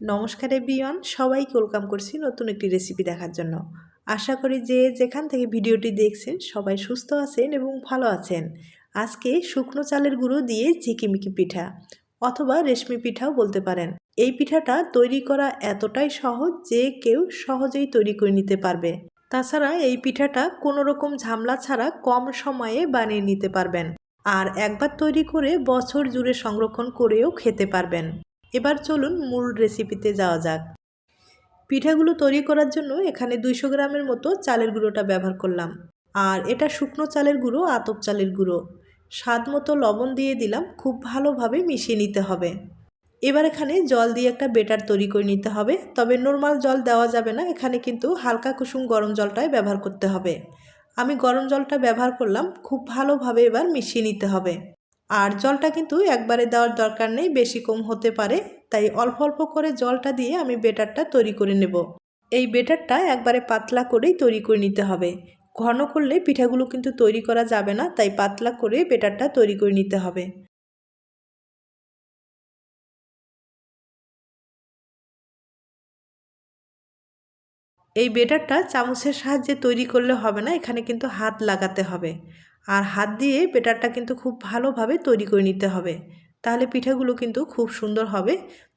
নমস্কার এভরিওয়ান, সবাইকে ওয়েলকাম করছি নতুন একটি রেসিপি দেখার জন্য। আশা করি যে যেখান থেকে ভিডিওটি দেখছেন, সবাই সুস্থ আছেন এবং ভালো আছেন। আজকে শুকনো চালের গুঁড়ো দিয়ে ঝিকিমিকি পিঠা, অথবা রেশমি পিঠাও বলতে পারেন। এই পিঠাটা তৈরি করা এতটাই সহজ যে কেউ সহজেই তৈরি করে নিতে পারবে। তাছাড়া এই পিঠাটা কোনো রকম ঝামলা ছাড়া কম সময়ে বানিয়ে নিতে পারবেন। আর একবার তৈরি করে বছর জুড়ে সংরক্ষণ করেও খেতে পারবেন। এবার চলুন মূল রেসিপিতে যাওয়া যাক। পিঠাগুলো তৈরি করার জন্য এখানে দুইশো গ্রামের মতো চালের গুঁড়োটা ব্যবহার করলাম। আর এটা শুকনো চালের গুঁড়ো, আতপ চালের গুঁড়ো। স্বাদ মতো লবণ দিয়ে দিলাম, খুব ভালোভাবে মিশিয়ে নিতে হবে। এবার এখানে জল দিয়ে একটা বেটার তৈরি করে নিতে হবে। তবে নর্মাল জল দেওয়া যাবে না, এখানে কিন্তু হালকা কুসুম গরম জলটাই ব্যবহার করতে হবে। আমি গরম জলটা ব্যবহার করলাম, খুব ভালোভাবে এবার মিশিয়ে নিতে হবে। আর জলটা কিন্তু একবারে দেওয়ার দরকার নেই, বেশি কম হতে পারে। তাই অল্প অল্প করে জলটা দিয়ে আমি বেটারটা তৈরি করে নেব। এই বেটারটা একবারে পাতলা করেই তৈরি করে নিতে হবে। ঘন করলে পিঠাগুলো কিন্তু তৈরি করা যাবে না, তাই পাতলা করে বেটারটা তৈরি করে নিতে হবে। এই বেটারটা চামচের সাহায্যে তৈরি করলে হবে না, এখানে কিন্তু হাত লাগাতে হবে। আর হাত দিয়ে বেটারটা কিন্তু খুব ভালোভাবে তৈরি করে নিতে হবে। তাহলে পিঠাগুলো কিন্তু খুব সুন্দর হবে।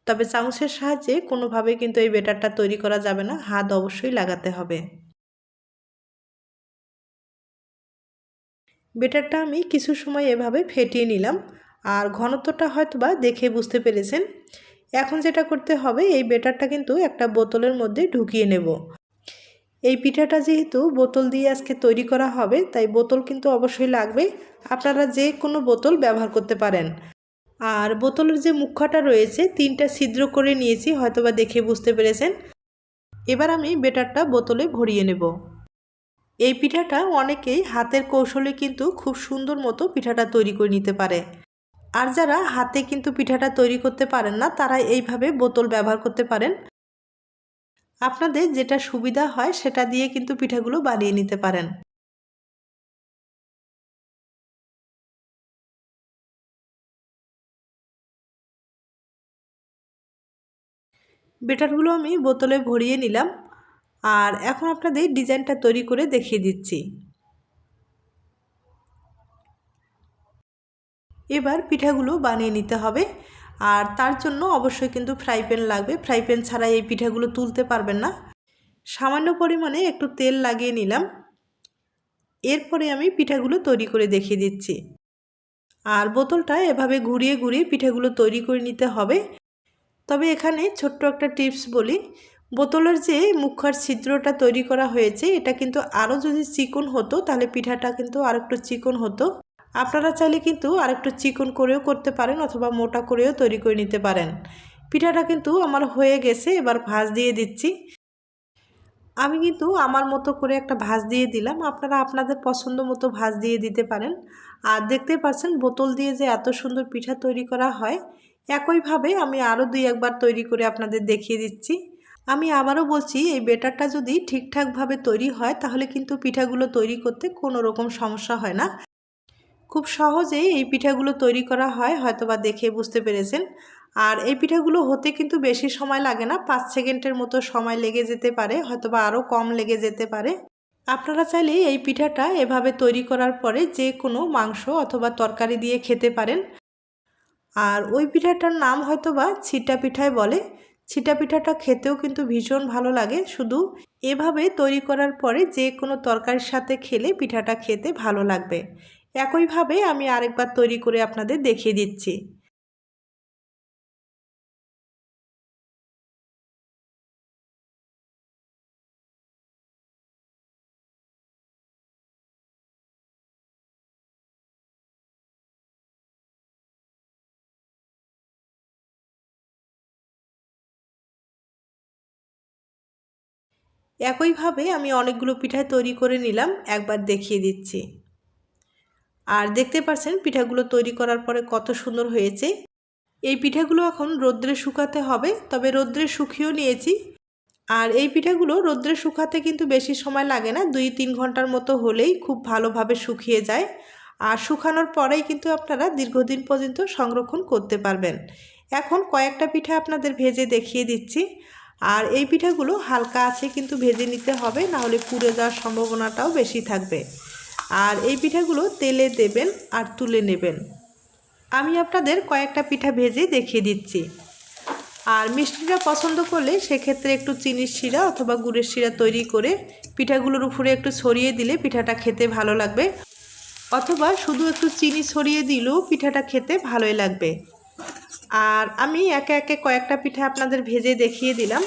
তবে চামচের সাহায্যে কোনোভাবে কিন্তু এই বেটারটা তৈরি করা যাবে না, হাত অবশ্যই লাগাতে হবে। বেটারটা আমি কিছু সময় এভাবে ফেটিয়ে নিলাম আর ঘনত্বটা হয়তো বা দেখে বুঝতে পেরেছেন। এখন যেটা করতে হবে, এই বেটারটা কিন্তু একটা বোতলের মধ্যে ঢুকিয়ে নেব। এই পিঠাটা যেহেতু বোতল দিয়ে আজকে তৈরি করা হবে, তাই বোতল কিন্তু অবশ্যই লাগবে। আপনারা যে কোনো বোতল ব্যবহার করতে পারেন। আর বোতলের যে মুখাটা রয়েছে, তিনটা ছিদ্র করে নিয়েছি, হয়তোবা দেখে বুঝতে পেরেছেন। এবার আমি বেটারটা বোতলে ভরিয়ে নেব। এই পিঠাটা অনেকেই হাতের কৌশলে কিন্তু খুব সুন্দর মতো পিঠাটা তৈরি করে নিতে পারে। আর যারা হাতে কিন্তু পিঠাটা তৈরি করতে পারেন না, তারা এইভাবে বোতল ব্যবহার করতে পারেন। আপনাদের যেটা সুবিধা হয় সেটা দিয়ে কিন্তু পিঠাগুলো বানিয়ে নিতে পারেন। বেটারগুলো আমি বোতলে ভরিয়ে নিলাম আর এখন আপনাদের ডিজাইনটা তৈরি করে দেখিয়ে দিচ্ছি। এবার পিঠাগুলো বানিয়ে নিতে হবে। আর তার জন্য অবশ্যই কিন্তু ফ্রাই প্যান লাগবে। ফ্রাই প্যান ছাড়া এই পিঠাগুলো তুলতে পারবেন না। সামান্য পরিমাণে একটু তেল লাগিয়ে নিলাম। এরপরে আমি পিঠাগুলো তৈরি করে দেখিয়ে দিচ্ছি। আর বোতলটা এভাবে ঘুরিয়ে ঘুরিয়ে পিঠাগুলো তৈরি করে নিতে হবে। তবে এখানে ছোট্ট একটা টিপস বলি, বোতলের যে মুখার ছিদ্রটা তৈরি করা হয়েছে, এটা কিন্তু আরও যদি চিকন হতো, তাহলে পিঠাটা কিন্তু আর একটু চিকন হতো। আপনারা চাইলে কিন্তু আরেকটু চিকন করেও করতে পারেন অথবা মোটা করেও তৈরি করে নিতে পারেন। পিঠাটা কিন্তু আমার হয়ে গেছে, এবার ভাজ দিয়ে দিচ্ছি। আমি কিন্তু আমার মতো করে একটা ভাজ দিয়ে দিলাম। আপনারা আপনাদের পছন্দ মতো ভাজ দিয়ে দিতে পারেন। আর দেখতে পাচ্ছেন বোতল দিয়ে যে এত সুন্দর পিঠা তৈরি করা হয়, একইভাবে আমি আরও দুই একবার তৈরি করে আপনাদের দেখিয়ে দিচ্ছি। আমি আবারও বলছি, এই বেটারটা যদি ঠিকঠাকভাবে তৈরি হয়, তাহলে কিন্তু পিঠাগুলো তৈরি করতে কোনো রকম সমস্যা হয় না। খুব সহজেই এই পিঠাগুলো তৈরি করা হয় হয়তো বা দেখে বুঝতে পেরেছেন। আর এই পিঠাগুলো হতে কিন্তু বেশি সময় লাগে না, পাঁচ সেকেন্ডের মতো সময় লেগে যেতে পারে হয়তো বা আরও কম লেগে যেতে পারে। আপনারা চাইলে এই পিঠাটা এভাবে তৈরি করার পরে যে কোনো মাংস অথবা তরকারি দিয়ে খেতে পারেন। আর ওই পিঠাটার নাম হয়তো বা ছিটা পিঠায় বলে। ছিটা পিঠাটা খেতেও কিন্তু ভীষণ ভালো লাগে, শুধু এভাবে তৈরি করার পরে যে কোনো তরকারির সাথে খেলে পিঠাটা খেতে ভালো লাগবে। একইভাবে আমি আরেকবার তৈরি করে আপনাদের দেখিয়ে দিচ্ছি। একইভাবে আমি অনেকগুলো পিঠায় তৈরি করে নিলাম, একবার দেখিয়ে দিচ্ছি। আর দেখতে পাচ্ছেন পিঠাগুলো তৈরি করার পরে কত সুন্দর হয়েছে। এই পিঠাগুলো এখন রোদ্রে শুকাতে হবে, তবে রোদ্রে শুকিয়েও নিয়েছি। আর এই পিঠাগুলো রোদ্রে শুকাতে কিন্তু বেশি সময় লাগে না, দুই তিন ঘণ্টার মতো হলেই খুব ভালোভাবে শুকিয়ে যায়। আর শুকানোর পরেই কিন্তু আপনারা দীর্ঘদিন পর্যন্ত সংরক্ষণ করতে পারবেন। এখন কয়েকটা পিঠা আপনাদের ভেজে দেখিয়ে দিচ্ছি। আর এই পিঠাগুলো হালকা আছে কিন্তু ভেজে নিতে হবে, নাহলে পুড়ে যাওয়ার সম্ভাবনাটাও বেশি থাকবে। আর এই পিঠাগুলো তেলে দেবেন আর তুলে নেবেন। আমি আপনাদের কয়েকটা পিঠা ভেজে দেখিয়ে দিচ্ছি। আর মিষ্টিটা পছন্দ করলে সেক্ষেত্রে একটু চিনির শিরা অথবা গুড়ের শিরা তৈরি করে পিঠাগুলোর উপরে একটু ছড়িয়ে দিলে পিঠাটা খেতে ভালো লাগবে। অথবা শুধু একটু চিনি ছড়িয়ে দিলেও পিঠাটা খেতে ভালোই লাগবে। আর আমি একে একে কয়েকটা পিঠা আপনাদের ভেজে দেখিয়ে দিলাম।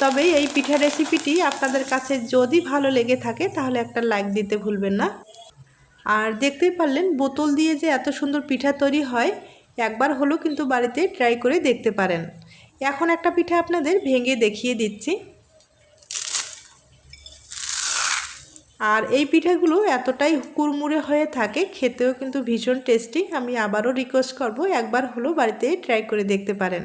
তবে এই পিঠা রেসিপিটি আপনাদের কাছে যদি ভালো লেগে থাকে, তাহলে একটা লাইক দিতে ভুলবেন না। আর দেখতেই পারলেন, বোতল দিয়ে যে এত সুন্দর পিঠা তৈরি হয়, একবার হলেও কিন্তু বাড়িতে ট্রাই করে দেখতে পারেন। এখন একটা পিঠা আপনাদের ভেঙে দেখিয়ে দিচ্ছি। আর এই পিঠাগুলো এতটাই কুরমুরে হয়ে থাকে, খেতেও কিন্তু ভীষণ টেস্টি আমি আবারও রিকোয়েস্ট করব, একবার হলো বাড়িতে ট্রাই করে দেখতে পারেন।